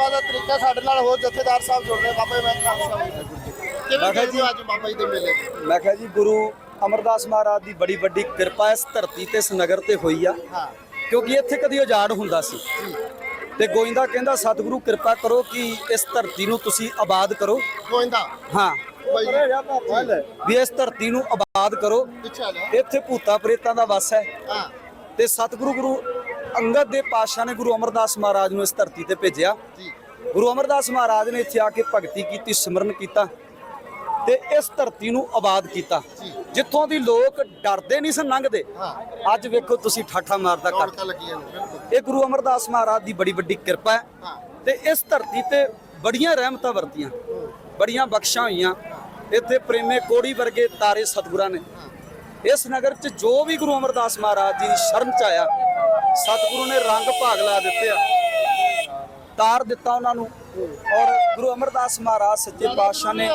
ਸੇਵਾ ਦਾ ਤਰੀਕਾ ਸਾਡੇ ਨਾਲ ਹੋਰ ਜਥੇਦਾਰ ਸਾਹਿਬ ਜੁੜ ਰਹੇ ਬਾਬਾ ਜੀ ਮੈਂ ਵਾਹਿਗੁਰੂ ਜੀ ਕਿਵੇਂ ਅੱਜ ਬਾਬਾ ਜੀ ਦੇ ਮੇਲੇ? ਮੈਂ ਕਿਹਾ ਜੀ ਗੁਰੂ ਅਮਰਦਾਸ ਮਹਾਰਾਜ ਦੀ ਬੜੀ ਵੱਡੀ ਕਿਰਪਾ ਇਸ ਧਰਤੀ ਤੇ ਇਸ ਨਗਰ ਤੇ ਹੋਈ ਆ। ਕਿਉਂਕਿ ਇੱਥੇ ਕਦੀ ਉਜਾੜ ਹੁੰਦਾ ਸੀ। ਤੇ ਗੋਇੰਦਾ ਕਹਿੰਦਾ ਸਤਿਗੁਰੂ ਕਿਰਪਾ ਕਰੋ ਕਿ ਇਸ ਧਰਤੀ ਨੂੰ ਤੁਸੀਂ ਆਬਾਦ ਕਰੋ। ਗੋਇੰਦਾ? ਹਾਂ। ਵੀ ਇਸ ਧਰਤੀ ਨੂੰ ਆਬਾਦ ਕਰੋ। ਇੱਥੇ ਭੂਤਾ ਪ੍ਰੇਤਾਂ ਦਾ ਵਸ ਹਾਂ। ਤੇ ਸਤਿਗੁਰੂ ਗੁਰੂ ਅੰਗਦ ਦੇ ਪਾਤਸ਼ਾਹ ਨੇ ਗੁਰੂ ਅਮਰਦਾਸ ਮਹਾਰਾਜ ਨੂੰ ਇਸ ਧਰਤੀ ਤੇ ਭੇਜਿਆ। ਜੀ। ਗੁਰੂ ਅਮਰਦਾਸ ਮਹਾਰਾਜ ਨੇ ਇੱਥੇ ਆ ਕੇ ਭਗਤੀ ਕੀਤੀ ਸਿਮਰਨ ਕੀਤਾ ਤੇ ਇਸ ਧਰਤੀ ਨੂੰ ਆਬਾਦ ਕੀਤਾ। ਜਿੱਥੋਂ ਦੀ ਲੋਕ ਡਰਦੇ ਨਹੀਂ ਸਨ ਲੰਘਦੇ। ਹਾਂ। ਅੱਜ ਵੇਖੋ ਤੁਸੀਂ ਠਾਠਾ ਮਾਰਦਾ ਬਿਲਕੁਲ। ਇਹ ਗੁਰੂ ਅਮਰਦਾਸ ਮਹਾਰਾਜ ਦੀ ਬੜੀ ਵੱਡੀ ਕਿਰਪਾ ਹੈ। ਤੇ ਇਸ ਧਰਤੀ ਤੇ ਬੜੀਆਂ ਰਹਿਮਤਾਂ ਵਰਤੀਆਂ। ਬੜੀਆਂ ਬਖਸ਼ਾਂ ਹੋਈਆਂ। ਇੱਥੇ ਪ੍ਰੇਮੇ ਕੋੜੀ ਵਰਗੇ ਤਾਰੇ ਸਤਿਗੁਰਾਂ ਨੇ। ਇਸ ਨਗਰ 'ਚ ਜੋ ਵੀ ਗੁਰੂ ਅਮਰਦਾਸ ਮਹਾਰਾਜ ਜੀ ਦੀ ਸ਼ਰਨ 'ਚ ਆਇਆ ਸਤਿਗੁਰੂ ਨੇ ਰੰਗ ਭਾਗ ਲਾ ਦਿੱਤੇ ਆ। ਤਾਰ ਦਿੱਤਾ ਉਹਨਾਂ ਨੂੰ ਔਰ ਗੁਰੂ ਅਮਰਦਾਸ ਮਹਾਰਾਜ ਸੱਚੇ ਪਾਤਸ਼ਾਹ ਨੇ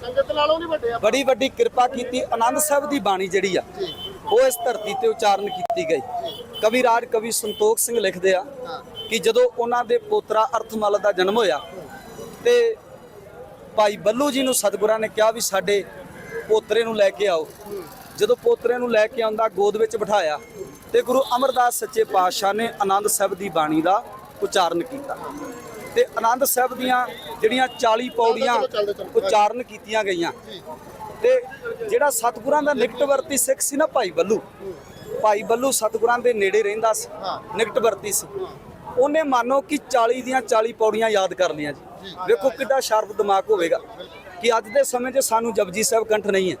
ਸੰਗਤ ਨਾਲੋਂ ਨਹੀਂ ਵੱਡੇ ਆ ਬੜੀ ਵੱਡੀ ਕਿਰਪਾ ਕੀਤੀ। ਆਨੰਦ ਸਾਹਿਬ ਦੀ ਬਾਣੀ ਜਿਹੜੀ ਆ ਉਹ ਇਸ ਧਰਤੀ ਤੇ ਉਚਾਰਨ ਕੀਤੀ ਗਈ। ਕਵੀ ਰਾਜ ਕਵੀ ਸੰਤੋਖ ਸਿੰਘ ਲਿਖਦੇ ਆ ਕਿ ਜਦੋਂ ਉਹਨਾਂ ਦੇ ਪੋਤਰਾ ਅਰਥਮਲ ਦਾ ਜਨਮ ਹੋਇਆ ਤੇ ਭਾਈ ਬੱਲੂ ਜੀ ਨੂੰ ਸਤਿਗੁਰਾਂ ਨੇ ਕਿਹਾ ਵੀ ਸਾਡੇ ਪੋਤਰੇ ਨੂੰ ਲੈ ਕੇ ਆਓ। ਜਦੋਂ ਪੋਤਰੇ ਨੂੰ ਲੈ ਕੇ ਆਉਂਦਾ ਗੋਦ ਵਿੱਚ ਬਿਠਾਇਆ ਤੇ ਗੁਰੂ ਅਮਰਦਾਸ ਸੱਚੇ ਪਾਤਸ਼ਾਹ ਨੇ ਆਨੰਦ ਸਾਹਿਬ ਦੀ ਬਾਣੀ ਦਾ ਉਚਾਰਨ ਕੀਤਾ। ਤੇ ਆਨੰਦ ਸਾਹਿਬ ਦੀਆਂ ਜਿਹੜੀਆਂ 40 ਪੌੜੀਆਂ। ਉਚਾਰਨ ਕੀਤੀਆਂ ਗਈਆਂ। ਤੇ ਜਿਹੜਾ ਸਤਿਗੁਰਾਂ ਦਾ ਨਿਕਟਵਰਤੀ ਸਿੱਖ ਸੀ ਨਾ ਭਾਈ ਬੱਲੂ ਭਾਈ ਬੱਲੂ ਸਤਿਗੁਰਾਂ ਦੇ ਨੇੜੇ ਰਹਿੰਦਾ ਸੀ। ਨਿਕਟਵਰਤੀ ਸੀ। ਉਹਨੇ ਮੰਨੋ ਕਿ 40 ਦੀਆਂ 40 ਪੌੜੀਆਂ ਯਾਦ ਕਰ ਲਈਆਂ ਜੀ। ਵੇਖੋ ਕਿੱਡਾ ਸ਼ਾਰਪ ਦਿਮਾਗ ਹੋਵੇਗਾ ਕਿ ਅੱਜ ਦੇ ਸਮੇਂ 'ਚ ਸਾਨੂੰ ਜਪਜੀ ਸਾਹਿਬ ਕੰਠ ਨਹੀਂ ਹੈ।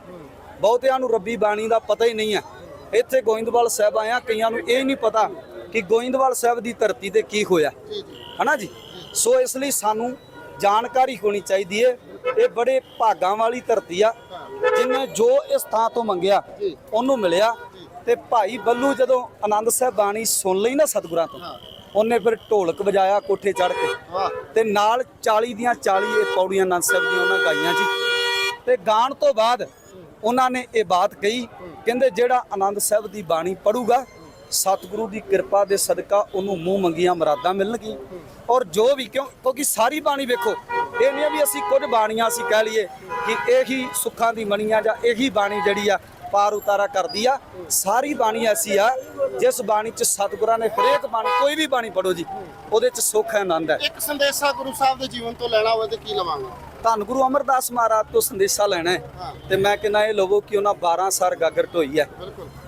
ਬਹੁਤਿਆਂ ਨੂੰ ਰੱਬੀ ਬਾਣੀ ਦਾ ਪਤਾ ਹੀ ਨਹੀਂ ਹੈ। ਇੱਥੇ ਗੋਇੰਦਵਾਲ ਸਾਹਿਬ ਆਇਆ ਕਈਆਂ ਨੂੰ ਇਹ ਨਹੀਂ ਪਤਾ ਕਿ ਗੋਇੰਦਵਾਲ ਸਾਹਿਬ ਦੀ ਧਰਤੀ ਤੇ ਕੀ ਹੋਇਆ। ਜੀ ਜੀ ਹਨਾ ਜੀ? ਸੋ ਇਸ ਲਈ ਸਾਨੂੰ ਜਾਣਕਾਰੀ ਹੋਣੀ ਚਾਹੀਦੀ ਹੈ ਇਹ ਬੜੇ ਭਾਗਾਂ ਵਾਲੀ ਧਰਤੀ ਆ, ਜਿਨੇ ਜੋ ਇਸ ਥਾਂ ਤੋਂ ਮੰਗਿਆ, ਉਹਨੂੰ ਮਿਲਿਆ। ਤੇ ਭਾਈ ਬੱਲੂ ਜਦੋਂ ਆਨੰਦ ਸਾਹਿਬ ਬਾਣੀ ਸੁਣ ਲਈ ਨਾ ਸਤਿਗੁਰਾਂ ਤੋਂ, ਉਹਨੇ ਫਿਰ ਢੋਲਕ ਵਜਾਇਆ, ਕੋਠੇ ਚੜ੍ਹ ਕੇ। ਵਾਹ ਤੇ ਨਾਲ 40 ਦੀਆਂ 40 ਇਹ ਪੌੜੀਆਂ ਆਨੰਦ ਸਾਹਿਬ ਦੀਆਂ ਉਹਨਾਂ ਗਾਈਆਂ ਜੀ। ਤੇ ਗਾਣ ਤੋਂ ਬਾਅਦ ਉਹਨਾਂ ਨੇ ਇਹ ਬਾਤ ਕਹੀ, ਕਹਿੰਦੇ ਜਿਹੜਾ ਆਨੰਦ ਸਾਹਿਬ ਦੀ ਬਾਣੀ ਪੜੂਗਾ, ਸਤਿਗੁਰੂ ਦੀ ਕਿਰਪਾ ਦੇ ਸਦਕਾ ਉਹਨੂੰ ਮੂੰਹ ਮੰਗੀਆਂ ਮੁਰਾਦਾਂ ਮਿਲਣਗੀਆਂ। ਔਰ ਜੋ ਵੀ ਕਿਉਂ, ਕਿਉਂਕਿ ਸਾਰੀ ਬਾਣੀ ਵੇਖੋ, ਇਹ ਨਹੀਂ ਆ ਵੀ ਅਸੀਂ ਕੁਝ ਬਾਣੀਆਂ ਅਸੀਂ ਕਹਿ ਲਈਏ ਕਿ ਇਹੀ ਸੁੱਖਾਂ ਦੀ ਮਣੀਆਂ ਜਾਂ ਇਹੀ ਬਾਣੀ ਜਿਹੜੀ ਆ ਪਾਰ ਉਤਾਰਾ ਕਰਦੀ ਆ। ਸਾਰੀ ਬਾਣੀ ਐਸੀ ਆ, ਜਿਸ ਬਾਣੀ ਚ ਸਤਿਗੁਰਾਂ ਨੇ ਹਰੇਕ ਬਾਣੀ, ਕੋਈ ਵੀ ਬਾਣੀ ਪੜੋ ਜੀ, ਉਹਦੇ ਚ ਸੁੱਖ ਹੈ ਆਨੰਦ ਹੈ। ਇੱਕ ਸੰਦੇਸ਼ਾ ਗੁਰੂ ਸਾਹਿਬ ਦੇ ਜੀਵਨ ਤੋਂ ਲੈਣਾ ਹੋਵੇ ਤੇ ਕੀ ਲਵਾਂਗੇ? ਧੰਨ ਗੁਰੂ ਅਮਰਦਾਸ ਮਹਾਰਾਜ ਤੋਂ ਸੰਦੇਸ਼ਾ ਲੈਣਾ ਹੈ। ਤੇ ਮੈਂ ਕਹਿੰਦਾ ਇਹ ਲਵੋ ਕਿ ਉਹਨਾਂ 12 ਸਾਲ ਗਾਗਰ ਢੋਈ ਹੈ।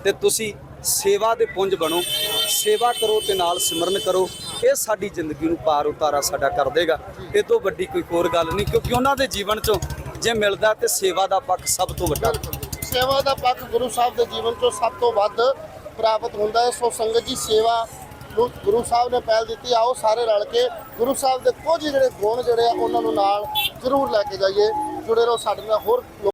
ਤੇ ਤੁਸੀਂ ਸੇਵਾ ਦੇ ਪੁੰਜ ਬਣੋ ਸੇਵਾ ਕਰੋ ਤੇ ਨਾਲ ਸਿਮਰਨ ਕਰੋ। ਇਹ ਸਾਡੀ ਜ਼ਿੰਦਗੀ ਨੂੰ ਪਾਰ ਉਤਾਰਾ ਸਾਡਾ ਕਰ ਦੇਗਾ। ਇਹ ਤੋਂ ਵੱਡੀ ਕੋਈ ਹੋਰ ਗੱਲ ਨਹੀਂ ਕਿਉਂਕਿ ਉਹਨਾਂ ਦੇ ਜੀਵਨ ਚੋਂ ਜੇ ਮਿਲਦਾ ਤੇ ਸੇਵਾ ਦਾ ਪੱਖ ਸਭ ਤੋਂ ਵੱਡਾ। ਸੇਵਾ ਦਾ ਪੱਖ ਗੁਰੂ ਸਾਹਿਬ ਦੇ ਜੀਵਨ ਤੋਂ ਸਭ ਤੋਂ ਵੱਧ ਪ੍ਰਾਪਤ ਹੁੰਦਾ ਹੈ। ਸੋ ਸੰਗਤ ਜੀ ਸੇਵਾ ਨੂੰ ਗੁਰੂ ਸਾਹਿਬ ਨੇ ਪਹਿਲ ਦਿੱਤੀ, ਆਓ ਸਾਰੇ ਰਲ ਕੇ ਗੁਰੂ ਸਾਹਿਬ ਦੇ ਕੁਝ ਜਿਹੜੇ ਗੁਣ ਜਿਹੜੇ ਆ, ਉਹਨਾਂ ਨੂੰ ਨਾਲ ਜ਼ਰੂਰ ਲੈ ਕੇ ਜਾਈਏ। ਜੁੜੇ ਰਹੋ ਸਾਡੇ ਨਾਲ ਹੋਰ